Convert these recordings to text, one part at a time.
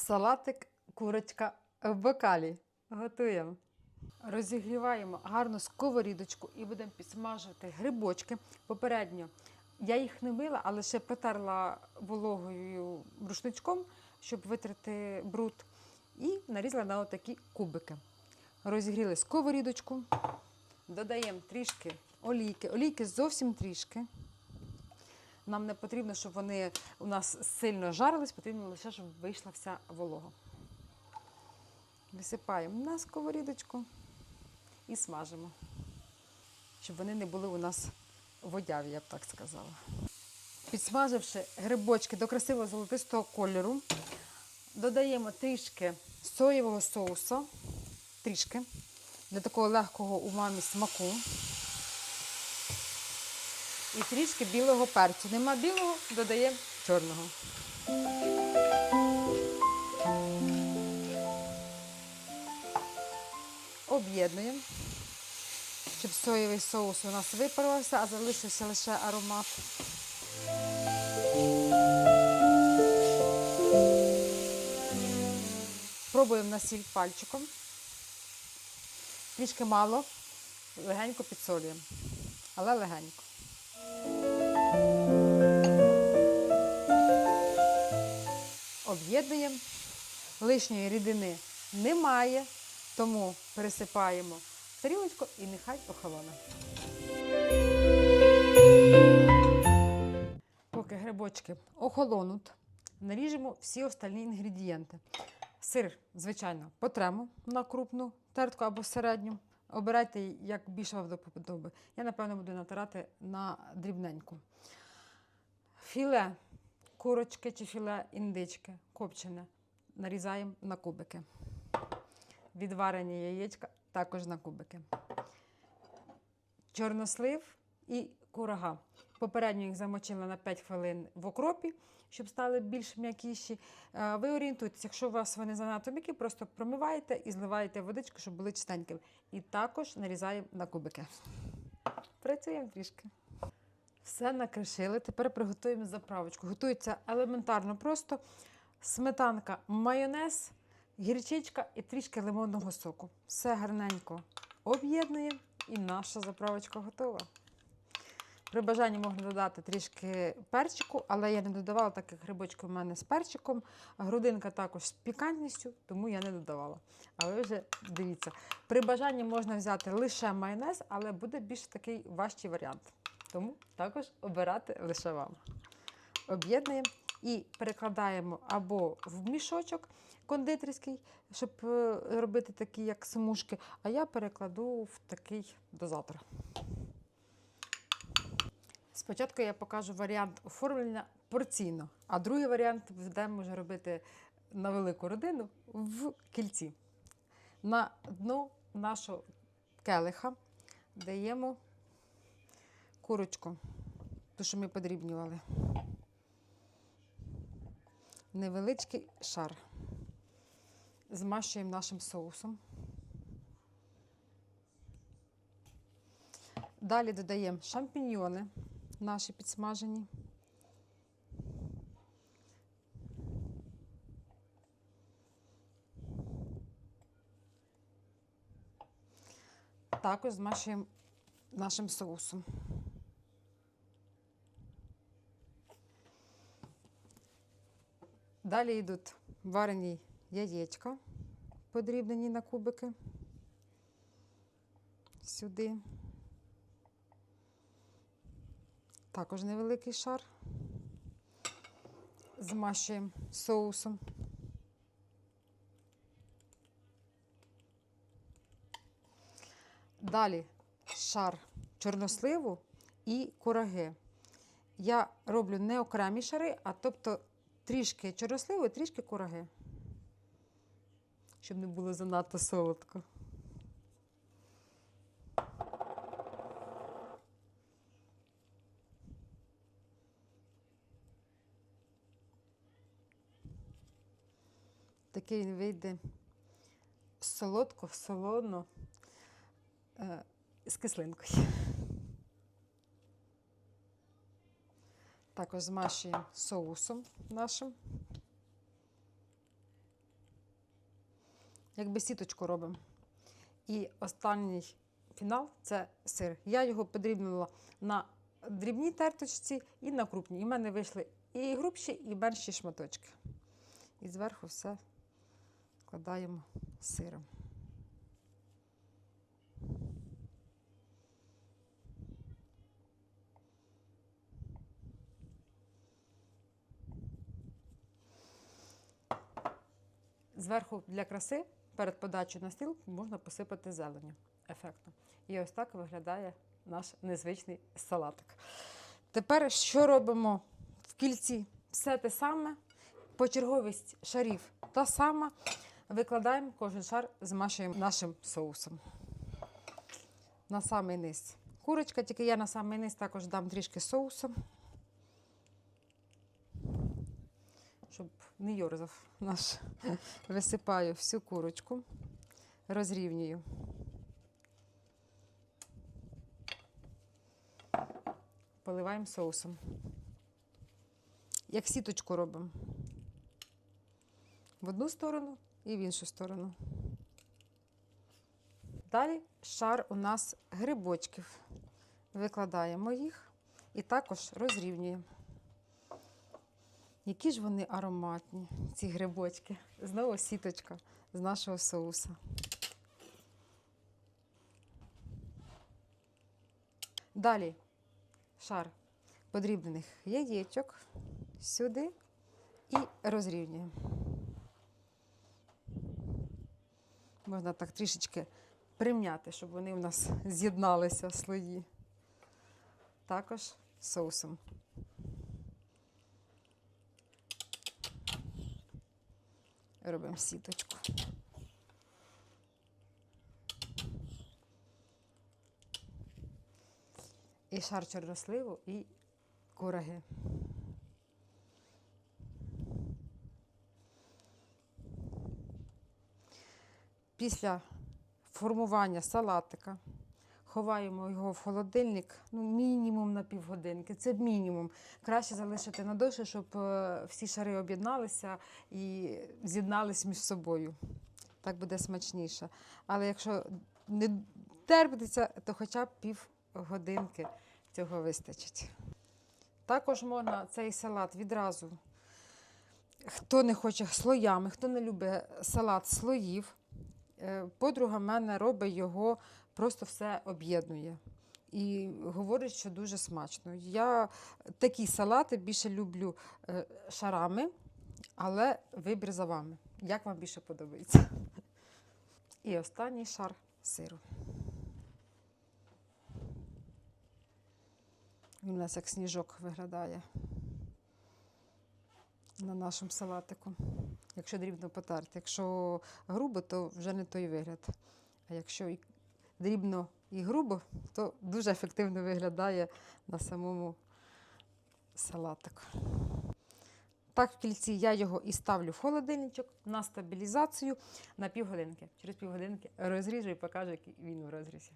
Салатик, курочка в бокалі. Готуємо. Розігріваємо гарну сковорідочку і будемо підсмажувати грибочки. Попередньо я їх не мила, але ще протерла вологою рушничком, щоб витрати бруд. І нарізала на отакі кубики. Розігріли сковорідочку, додаємо трішки олійки. Олійки зовсім трішки. Нам не потрібно, щоб вони у нас сильно жарились, потрібно лише, щоб вийшла вся волога. Висипаємо на сковорідочку і смажимо, щоб вони не були у нас водяві, я б так сказала. Підсмаживши грибочки до красивого золотистого кольору, додаємо трішки соєвого соусу, трішки, для такого легкого умамі смаку. І трішки білого перцю. Нема білого, додаємо чорного. Об'єднуємо, щоб соєвий соус у нас випарився, а залишився лише аромат. Пробуємо на сіль пальчиком. Трішки мало, легенько підсолюємо, але легенько. Об'єднуємо. Лишньої рідини немає, тому пересипаємо в тарілочку і нехай охолоне. Поки грибочки охолонуть, наріжемо всі остальні інгредієнти. Сир, звичайно, потремо на крупну тертку або середню. Обирайте, як більше вам до вподоби. Я, напевно, буду натирати на дрібненьку. Філе курочки чи філе індички копчене нарізаємо на кубики. Відварені яєчка також на кубики. Чорнослив і курага. Попередньо їх замочила на 5 хвилин в окропі, щоб стали більш м'якіші. Е, Ви орієнтуйтесь, якщо у вас вони занадто м'які, просто промиваєте і зливаєте водичку, щоб були чистенькими. І також нарізаємо на кубики. Працюємо трішки. Все накришили. Тепер приготуємо заправочку. Готується елементарно просто сметанка, майонез, гірчичка і трішки лимонного соку. Все гарненько об'єднуємо і наша заправочка готова. При бажанні можна додати трішки перчику, але я не додавала, так як грибочки у мене з перчиком. Грудинка також з пікантністю, тому я не додавала. А ви вже дивіться. При бажанні можна взяти лише майонез, але буде більш такий важчий варіант. Тому також обирати лише вам. Об'єднуємо і перекладаємо або в мішочок кондитерський, щоб е, робити такі, як смужки, а я перекладу в такий дозатор. Спочатку я покажу варіант оформлення порційно, а другий варіант будемо вже робити на велику родину в кільці. На дно нашого келиха даємо курочку, ту, що ми подрібнювали. Невеличкий шар. Змащуємо нашим соусом. Далі додаємо шампіньйони наші підсмажені. Також змащуємо нашим соусом. Далі йдуть варені яєчка, подрібнені на кубики. Сюди. Також невеликий шар. Змащуємо соусом. Далі шар чорносливу і кураги. Я роблю не окремі шари, а тобто трішки чорносливу і трішки кураги. Щоб не було занадто солодко. Такий вийде солодко, солоно е, з кислинкою. Також змащуємо соусом нашим. якби сіточку робимо. І останній фінал це сир. Я його подрібнила на дрібній терточці і на крупній. І в мене вийшли і грубші, і менші шматочки. І зверху все вкладаємо сиром. Зверху для краси перед подачею на стіл можна посипати зеленю ефектно. І ось так виглядає наш незвичний салатик. Тепер що робимо в кільці? Все те саме. Почерговість шарів та сама. Викладаємо кожен шар, змашуємо нашим соусом. На самий низ. Курочка, тільки я на самий низ також дам трішки соусу, щоб не йорзав наш. Висипаю всю курочку, розрівнюю. Поливаємо соусом. Як сіточку робимо. В одну сторону і в іншу сторону. Далі шар у нас грибочків. Викладаємо їх і також розрівнюємо. Які ж вони ароматні, ці грибочки. Знову сіточка з нашого соуса. Далі шар подрібнених яєчок сюди і розрівнюємо. Можна так трішечки прим'яти, щоб вони у нас з'єдналися слої. Також соусом. Робимо сіточку. І шар чорносливу, і кураги. Після формування салатика ховаємо його в холодильник ну, мінімум на півгодинки. Це мінімум. Краще залишити на довше, щоб е, всі шари об'єдналися і з'єднались між собою. Так буде смачніше. Але якщо не терпиться, то хоча б півгодинки цього вистачить. Також можна цей салат відразу. Хто не хоче слоями, хто не любить салат слоїв, подруга в мене робить його, просто все об'єднує. І говорить, що дуже смачно. Я такі салати більше люблю е, шарами, але вибір за вами. Як вам більше подобається? І останній шар сиру. Він у нас як сніжок виглядає на нашому салатику. Якщо дрібно потерти. Якщо грубо, то вже не той вигляд. А якщо дрібно і грубо, то дуже ефективно виглядає на самому салатику. Так, в кільці я його і ставлю в холодильничок на стабілізацію на півгодинки. Через півгодинки розріжу і покажу, який він у розрізі.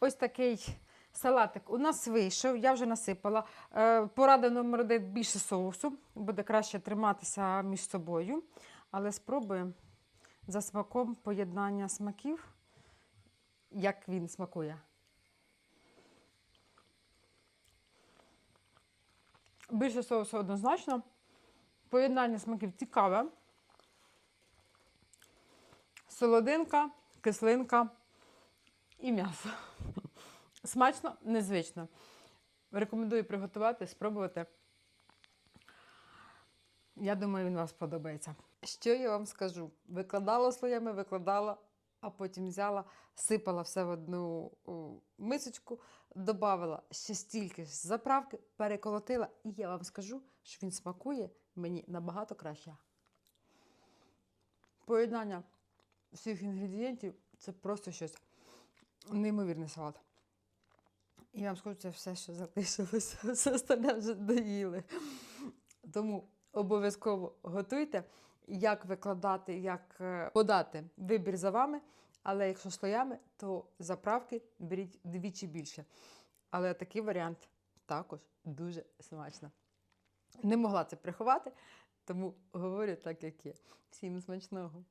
Ось такий салатик у нас вийшов, я вже насипала. Е, Порада номер один більше соусу, буде краще триматися між собою. Але спробуємо за смаком поєднання смаків, як він смакує. Більше соусу однозначно. Поєднання смаків цікаве. Солодинка, кислинка і м'ясо. Смачно, незвично. Рекомендую приготувати, спробувати. Я думаю, він вам сподобається. Що я вам скажу? Викладала слоями, викладала, а потім взяла, сипала все в одну мисочку, додавала ще стільки заправки, переколотила, і я вам скажу, що він смакує мені набагато краще. Поєднання всіх інгредієнтів це просто щось неймовірний салат. І я вам скажу, це все, що залишилося, все остальне вже доїли. Тому обов'язково готуйте, як викладати, як е, подати вибір за вами. Але якщо слоями, то заправки беріть двічі більше. Але такий варіант також дуже смачно. Не могла це приховати, тому говорю так, як є. Всім смачного!